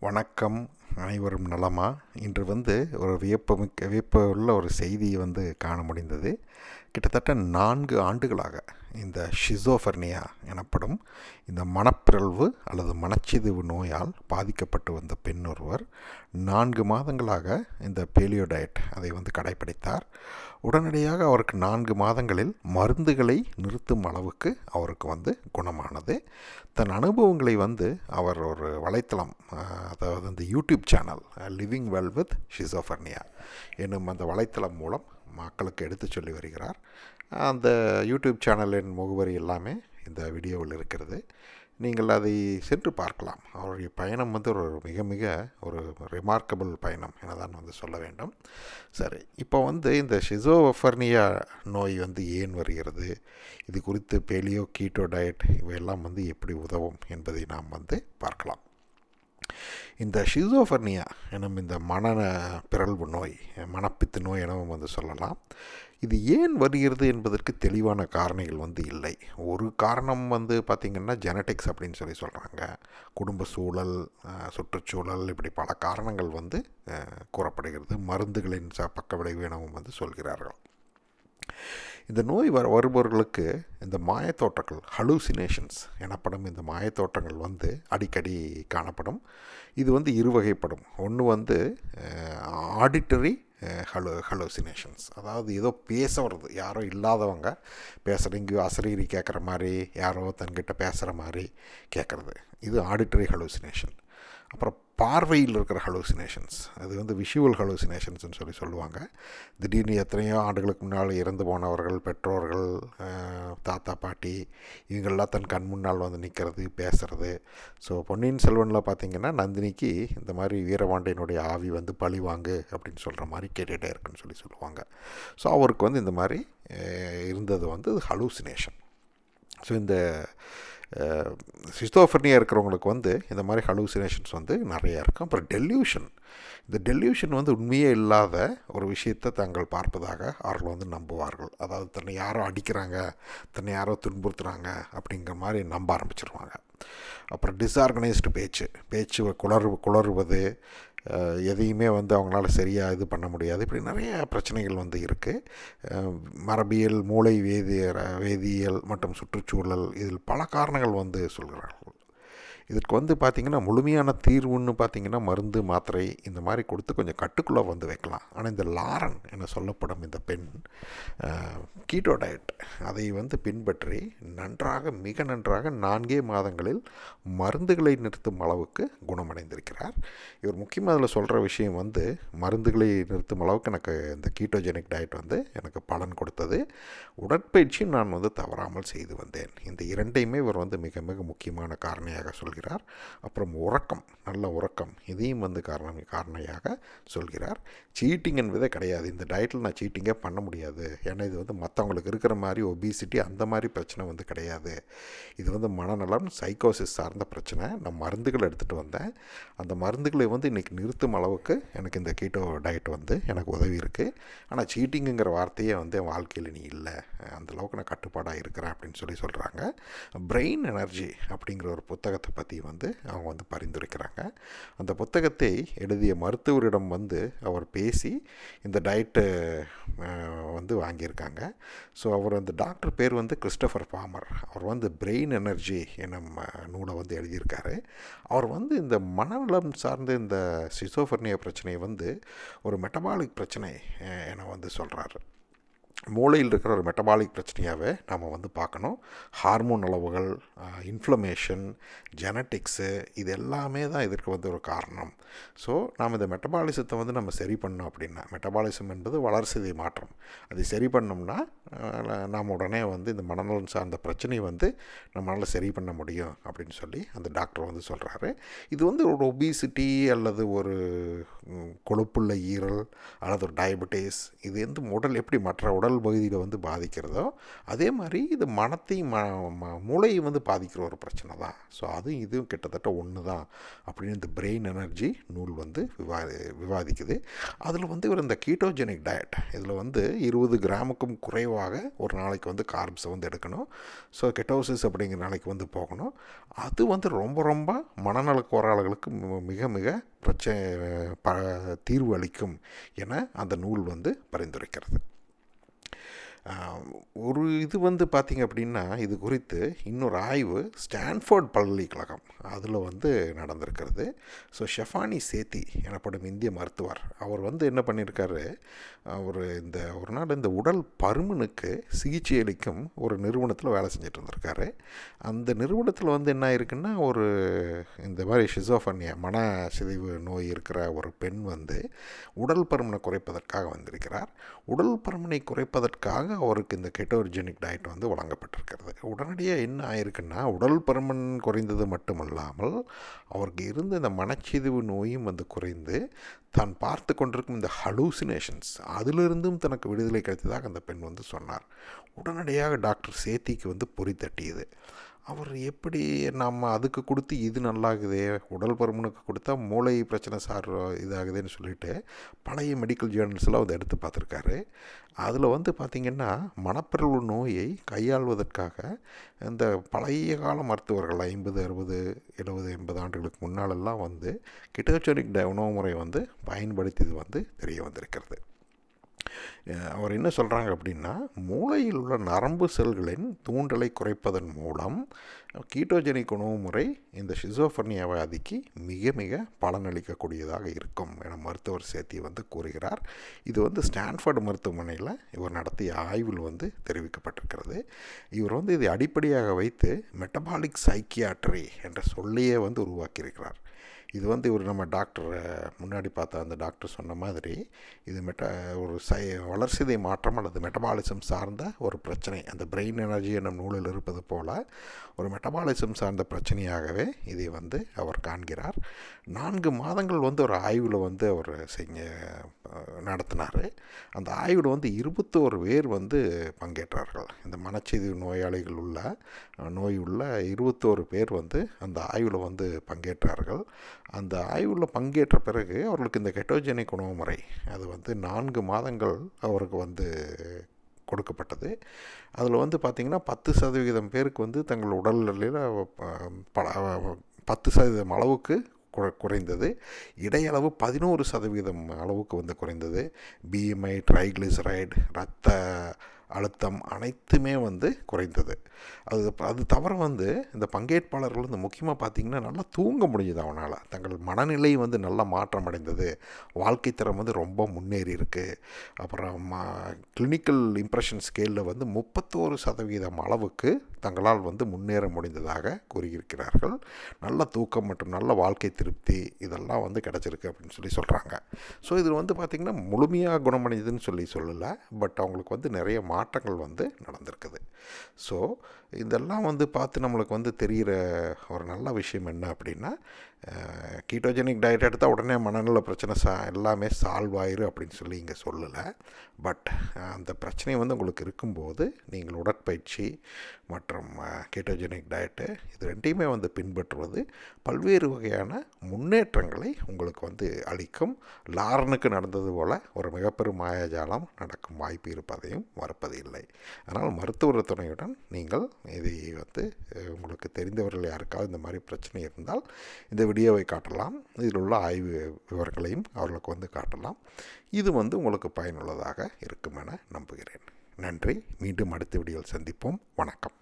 வணக்கம் அனைவரும் நலமா? இன்று வந்து ஒரு வியப்பமிக்க வியப்பு உள்ள ஒரு செய்தியை வந்து காண முடிந்தது. கிட்டத்தட்ட நான்கு ஆண்டுகளாக இந்த ஷிசோஃபர்னியா எனப்படும் இந்த மனப்பிறழ்வு அல்லது மனச்சிதைவு நோயால் பாதிக்கப்பட்டு வந்த பெண் ஒருவர் நான்கு மாதங்களாக இந்த பேலியோ டயட் அதை வந்து கடைப்பிடித்தார். உடனடியாக அவருக்கு நான்கு மாதங்களில் மருந்துகளை நிறுத்தும் அளவுக்கு அவருக்கு வந்து குணமானது. தன் அனுபவங்களை வந்து அவர் ஒரு வலைத்தளம் அதாவது இந்த YouTube channel living well with schizophrenia என்னும் அந்த வலைத்தளம் மூலம் மக்களுக்கு எடுத்து சொல்லி வருகிறார். அந்த யூடியூப் சேனலின் முகவரி எல்லாமே இந்த வீடியோவில் இருக்கிறது. நீங்கள் அதை சென்று பார்க்கலாம். அவருடைய பயணம் வந்து ஒரு மிக மிக ஒரு ரிமார்க்கபிள் பயணம் என தான் வந்து சொல்ல வேண்டும். சரி இப்போ வந்து இந்த ஷிசோஃபர்னியா நோய் வந்து ஏன் வருகிறது? இது குறித்து பேலியோ கீட்டோ டயட் இவையெல்லாம் வந்து எப்படி உதவும் என்பதை நாம் வந்து பார்க்கலாம். இந்த ஷிசோஃபர்னியா எனும் இந்த மன பிறழ்வு நோய் மனப்பித்து நோய் எனவும் வந்து சொல்லலாம். இது ஏன் வருகிறது என்பதற்கு தெளிவான காரணிகள் வந்து இல்லை. ஒரு காரணம் வந்து பார்த்திங்கன்னா ஜெனட்டிக்ஸ் அப்படின்னு சொல்லி சொல்கிறாங்க குடும்ப சூழல் சுற்றுச்சூழல் இப்படி பல காரணங்கள் வந்து கூறப்படுகிறது. மருந்துகளின் ச பக்க விளைவு எனவும் வந்து சொல்கிறார்கள். இந்த நோய் வர வருபவர்களுக்கு இந்த மாயத்தோட்டங்கள் ஹலூசினேஷன்ஸ் எனப்படும் இந்த மாயத்தோட்டங்கள் வந்து அடிக்கடி காணப்படும். இது வந்து இருவகைப்படும். ஒன்று வந்து ஆடிட்டரி ஹலோ ஹலோசினேஷன்ஸ் அதாவது ஏதோ பேச வருது யாரோ இல்லாதவங்க பேசுகிற எங்கேயோ அசரீரி கேட்குற மாதிரி யாரோ தன்கிட்ட பேசுகிற மாதிரி கேட்குறது இது ஆடிட்டரி ஹலோசினேஷன் அப்புறம் பார்வையில் இருக்கிற ஹலூசினேஷன்ஸ் அது வந்து விஷுவல் ஹலூசினேஷன்ஸ்னு சொல்லி சொல்லுவாங்க. திடீர்னு எத்தனையோ ஆண்டுகளுக்கு முன்னால் இறந்து போனவர்கள் பெற்றோர்கள் தாத்தா பாட்டி இவங்கெல்லாம் தன் கண் முன்னால் வந்து நிற்கிறது பேசுகிறது ஸோ பொன்னியின் செல்வனில் பார்த்தீங்கன்னா நந்தினிக்கு இந்த மாதிரி வீரபாண்டியனுடைய ஆவி வந்து பழி வாங்கு அப்படின்னு சொல்கிற மாதிரி கேட்டுகிட்டே இருக்குன்னு சொல்லி சொல்லுவாங்க. ஸோ அவருக்கு வந்து இந்த மாதிரி இருந்தது வந்து ஹலூசினேஷன் ஸோ இந்த சிஸ்டோஃபர்னியா இருக்கிறவங்களுக்கு வந்து இந்த மாதிரி ஹலூசினேஷன்ஸ் வந்து நிறையா இருக்கும். அப்புறம் டெல்யூஷன் இந்த டெல்யூஷன் வந்து உண்மையே இல்லாத ஒரு விஷயத்தை தாங்கள் பார்ப்பதாக அவர்கள் வந்து நம்புவார்கள். அதாவது தன்னை யாரோ அடிக்கிறாங்க தன்னை யாரோ துன்புறுத்துகிறாங்க அப்படிங்கிற மாதிரி நம்ப ஆரம்பிச்சிருவாங்க. அப்புறம் டிஸ்ஆர்கனைஸ்டு பேச்சு. பேச்சு குளறு குளறுவது எதையுமே வந்து அவங்களால சரியாக இது பண்ண முடியாது. இப்படி நிறைய பிரச்சனைகள் வந்து இருக்குது மரபியல் மூளை வேதிய வேதியியல் மற்றும் சுற்றுச்சூழல் இதில் பல காரணங்கள் வந்து சொல்கிறார்கள். இதற்கு வந்து பார்த்திங்கன்னா முழுமையான தீர்வுன்னு பார்த்திங்கன்னா மருந்து மாத்திரை இந்த மாதிரி கொடுத்து கொஞ்சம் கட்டுக்குள்ளே வந்து வைக்கலாம். ஆனால் இந்த லாரன் என சொல்லப்படும் இந்த பெண் கீட்டோ டயட் அதை வந்து பின்பற்றி நன்றாக மிக நன்றாக நான்கே மாதங்களில் மருந்துகளை நிறுத்தும் அளவுக்கு குணமடைந்திருக்கிறார். இவர் முக்கியமாக அதில் சொல்கிற விஷயம் வந்து மருந்துகளை நிறுத்தும் அளவுக்கு எனக்கு இந்த கீட்டோஜெனிக் டயட் வந்து எனக்கு பலன் கொடுத்தது. உடற்பயிற்சியும் நான் வந்து தவறாமல் செய்து வந்தேன். இந்த இரண்டையுமே இவர் வந்து மிக மிக முக்கியமான காரணியாக சொல்கிறார். அப்புறம் உறக்கம் நல்ல உறக்கம். இதையும் வந்து காரணம் காரணையாக சொல்கிறார். சீட்டிங் என்பதே கிடையாது. இந்த டயட்டில் நான் சீட்டிங்கே பண்ண முடியாது. ஏன்னா இது வந்து மற்றவங்களுக்கு இருக்கிற மாதிரி ஒபிசிட்டி அந்த மாதிரி பிரச்சனை வந்து கிடையாது. இது வந்து மனநலம் சைக்கோசிஸ் சார்ந்த பிரச்சனை. நான் மருந்துகள் எடுத்துகிட்டு வந்தேன். அந்த மருந்துகளை வந்து இன்றைக்கி நிறுத்தும் அளவுக்கு எனக்கு இந்த கீட்டோ டயட் வந்து எனக்கு உதவி இருக்குது ஆனால் சீட்டிங்குங்கிற வார்த்தையே வந்து என் வாழ்க்கையில் நீ இல்லை. அந்த அளவுக்கு நான் கட்டுப்பாடாக இருக்கிறேன் அப்படின்னு சொல்லி சொல்கிறாங்க பிரெயின் எனர்ஜி அப்படிங்கிற ஒரு புத்தகத்தை பற்றி வந்து அவங்க வந்து பரிந்துரைக்கிறாங்க. அந்த புத்தகத்தை எழுதிய மருத்துவரிடம் வந்து அவர் பேசி இந்த டயட்டு வந்து வாங்கியிருக்காங்க. ஸோ அவர் அந்த டாக்டர் பேர் வந்து கிறிஸ்டோஃபர் பாமர் அவர் வந்து பிரெயின் எனர்ஜி என்னும் நூலை வந்து எழுதியிருக்காரு. அவர் வந்து இந்த மனநலம் சார்ந்த இந்த சிசோஃபர்னியா பிரச்சனையை வந்து ஒரு மெட்டபாலிக் பிரச்சனை என வந்து சொல்கிறாரு மூளையில் இருக்கிற ஒரு மெட்டபாலிக் பிரச்சனையாகவே நாம் வந்து பார்க்கணும். ஹார்மோன் அளவுகள் இன்ஃப்ளமேஷன் ஜெனட்டிக்ஸு இது எல்லாமே தான் இதற்கு வந்து ஒரு காரணம். ஸோ நாம் இந்த மெட்டபாலிசத்தை வந்து நம்ம சரி பண்ணோம் அப்படின்னா மெட்டபாலிசம் என்பது வளர்சிதை மாற்றம். அது சரி பண்ணோம்னா நாம் உடனே வந்து இந்த மனநலன் சார்ந்த பிரச்சனையை வந்து நம்மளால் சரி பண்ண முடியும் அப்படின்னு சொல்லி அந்த டாக்டர் வந்து சொல்கிறாரு இது வந்து ஒரு ஒபிசிட்டி அல்லது ஒரு கொழுப்புள்ள ஈரல் அல்லது ஒரு டயபெட்டிஸ் இது வந்து உடல் எப்படி மற்ற உடல் உடல் பகுதியில் வந்து பாதிக்கிறதோ அதே மாதிரி இது மனத்தையும் ம ம- மூளையை வந்து பாதிக்கிற ஒரு பிரச்சனை தான். ஸோ அதுவும் இதுவும் கிட்டத்தட்ட ஒன்று தான். அப்படின்னு இந்த பிரெயின் எனர்ஜி நூல் வந்து விவா விவாதிக்குது. அதில் வந்து இவர் இந்த கீட்டோஜெனிக் டயட் இதில் வந்து இருபது கிராமுக்கும் குறைவாக ஒரு நாளைக்கு வந்து கார்ப்ஸை வந்து எடுக்கணும். ஸோ கெட்டோசிஸ் அப்படிங்கிற நாளைக்கு வந்து போகணும். அது வந்து ரொம்ப ரொம்ப மனநல கோளாறுகளுக்கு மிக மிக பிரச்சனை ப தீர்வு அளிக்கும் என அந்த நூல் வந்து பரிந்துரைக்கிறது. ஒரு இது வந்து பார்த்திங்க அப்படின்னா இது குறித்து இன்னொரு ஆய்வு ஸ்டான்ஃபோர்ட் பல்கலைக்கழகம் அதில் வந்து நடந்திருக்கிறது. ஸோ ஷெஃபானி சேத்தி எனப்படும் இந்திய மருத்துவர் அவர் வந்து என்ன பண்ணியிருக்காரு? அவர் இந்த ஒரு நாள் இந்த உடல் பருமனுக்கு சிகிச்சை அளிக்கும் ஒரு நிறுவனத்தில் வேலை செஞ்சுட்டு இருந்திருக்காரு. அந்த நிறுவனத்தில் வந்து என்ன ஆயிருக்குன்னா ஒரு இந்த மாதிரி ஷிசோஃபன்யா மன சிதைவு நோய் இருக்கிற ஒரு பெண் வந்து உடல் பருமனை குறைப்பதற்காக வந்திருக்கிறார். உடல் பருமனை குறைப்பதற்காக அவருக்கு இந்த கெட்டோர்ஜெனிக் டயட் வந்து வழங்கப்பட்டிருக்கிறது. உடனடியாக என்ன ஆயிருக்குன்னா உடல் பருமன் குறைந்தது மட்டுமல்லாமல் அவருக்கு இருந்த இந்த மனச்சிதிவு நோயும் வந்து குறைந்து தான் பார்த்து கொண்டிருக்கும் இந்த ஹலூசினேஷன்ஸ் அதிலிருந்தும் தனக்கு விடுதலை கிடைத்ததாக அந்த பெண் வந்து சொன்னார். உடனடியாக டாக்டர் சேத்திக்கு வந்து பொறி தட்டியது. அவர் எப்படி நம்ம அதுக்கு கொடுத்து இது நல்லாகுது உடல் பருமனுக்கு கொடுத்தா மூளை பிரச்சனை சார் இதாகுதுன்னு சொல்லிட்டு பழைய மெடிக்கல் ஜேர்னல்ஸ்லாம் வந்து எடுத்து பார்த்துருக்காரு. அதில் வந்து பார்த்திங்கன்னா மனப்பிறழ்வு நோயை கையாள்வதற்காக இந்த பழைய கால மருத்துவர்கள் ஐம்பது அறுபது எழுபது எண்பது ஆண்டுகளுக்கு முன்னாலெல்லாம் வந்து கிட்டோச்சோனிக் உணவு முறை வந்து பயன்படுத்தியது வந்து தெரிய வந்திருக்கிறது. அவர் என்ன சொல்கிறாங்க அப்படின்னா மூளையில் உள்ள நரம்பு செல்களின் தூண்டலை குறைப்பதன் மூலம் கீட்டோஜெனிக் உணவு முறை இந்த ஷிசோஃபர்னியா வியாதிக்கு மிக மிக பலனளிக்கக்கூடியதாக இருக்கும் என மருத்துவர் சேத்தி வந்து கூறுகிறார். இது வந்து ஸ்டான்ஃபோர்டு மருத்துவமனையில் இவர் நடத்திய ஆய்வில் வந்து தெரிவிக்கப்பட்டிருக்கிறது. இவர் வந்து இதை அடிப்படையாக வைத்து மெட்டபாலிக் சைக்கியாட்ரி என்ற சொல்லையே வந்து உருவாக்கியிருக்கிறார். இது வந்து இவர் நம்ம டாக்டரை முன்னாடி பார்த்த அந்த டாக்டர் சொன்ன மாதிரி இது மெட்ட ஒரு சை வளர்சிதை மாற்றம் அல்லது மெட்டபாலிசம் சார்ந்த ஒரு பிரச்சனை. அந்த பிரெயின் எனர்ஜி என்னும் நூலில் இருப்பது போல் ஒரு மெட்டபாலிசம் சார்ந்த பிரச்சனையாகவே இதை வந்து அவர் காண்கிறார். நான்கு மாதங்கள் வந்து ஒரு ஆய்வில் வந்து அவர் செஞ்ச நடத்தினார். அந்த ஆய்வில் வந்து இருபத்தோரு பேர் வந்து பங்கேற்றார்கள். இந்த மனச்சிதைவு நோயாளிகள் உள்ள நோய் உள்ள இருபத்தோரு பேர் வந்து அந்த ஆய்வில் வந்து பங்கேற்றார்கள். அந்த ஆய்வில் பங்கேற்ற பிறகு அவர்களுக்கு இந்த கெட்டோஜெனிக் உணவு முறை அது வந்து நான்கு மாதங்கள் அவருக்கு வந்து கொடுக்கப்பட்டது. அதில் வந்து பார்த்திங்கன்னா பத்து சதவிகிதம் பேருக்கு வந்து தங்கள் உடல்நிலையில் பத்து சதவீதம் அளவுக்கு குறைந்தது. இடையளவு பதினோரு சதவீதம் அளவுக்கு வந்து குறைந்தது. பிஎம்ஐ ட்ரைக்ளிசரைடு ரத்த அழுத்தம் அனைத்துமே வந்து குறைந்தது. அது அது தவிர வந்து இந்த பங்கேற்பாளர்கள் வந்து முக்கியமாக பார்த்திங்கன்னா நல்லா தூங்க முடிஞ்சது அவனால். தங்கள் மனநிலை வந்து நல்லா மாற்றம் அடைந்தது. வாழ்க்கை தரம் வந்து ரொம்ப முன்னேறி இருக்குது அப்புறம் கிளினிக்கல் இம்ப்ரெஷன் ஸ்கேலில் வந்து முப்பத்தோரு சதவீதம் அளவுக்கு தங்களால் வந்து முன்னேற முடிந்ததாக கூறியிருக்கிறார்கள். நல்ல தூக்கம் மற்றும் நல்ல வாழ்க்கை திருப்தி இதெல்லாம் வந்து கிடச்சிருக்கு அப்படின்னு சொல்லி சொல்கிறாங்க ஸோ இது வந்து பார்த்திங்கன்னா முழுமையாக குணமடைந்ததுன்னு சொல்லி சொல்லலை. பட் அவங்களுக்கு வந்து நிறைய மா மாற்றங்கள் வந்து நடந்திருக்குது. ஸோ இதெல்லாம் வந்து பார்த்து நம்மளுக்கு வந்து தெரிகிற ஒரு நல்ல விஷயம் என்ன அப்படின்னா கீட்டோஜெனிக் டயட் எடுத்தால் உடனே மனநல பிரச்சனை சா எல்லாமே சால்வ் ஆயிரும் அப்படின்னு சொல்லி இங்கே சொல்லலை. பட் அந்த பிரச்சனை வந்து உங்களுக்கு இருக்கும்போது நீங்கள் உடற்பயிற்சி மற்றும் கீட்டோஜெனிக் டயட்டு இது ரெண்டையுமே வந்து பின்பற்றுவது பல்வேறு வகையான முன்னேற்றங்களை உங்களுக்கு வந்து அளிக்கும். லாரனுக்கு நடந்தது போல் ஒரு மிகப்பெரும் மாயாஜாலம் நடக்கும் வாய்ப்பு இருப்பதையும் மறுப்பது இல்லை. அதனால் மருத்துவர் துணையுடன் நீங்கள் இதை வந்து உங்களுக்கு தெரிந்தவர்கள் யாருக்காவது இந்த மாதிரி பிரச்சனை இருந்தால் இந்த வீடியோவை காட்டலாம். இதில் உள்ள ஆய்வு விவரங்களையும் அவர்களுக்கு வந்து காட்டலாம். இது வந்து உங்களுக்கு பயனுள்ளதாக இருக்கும் என நம்புகிறேன். நன்றி. மீண்டும் அடுத்த வீடியோவில் சந்திப்போம். வணக்கம்.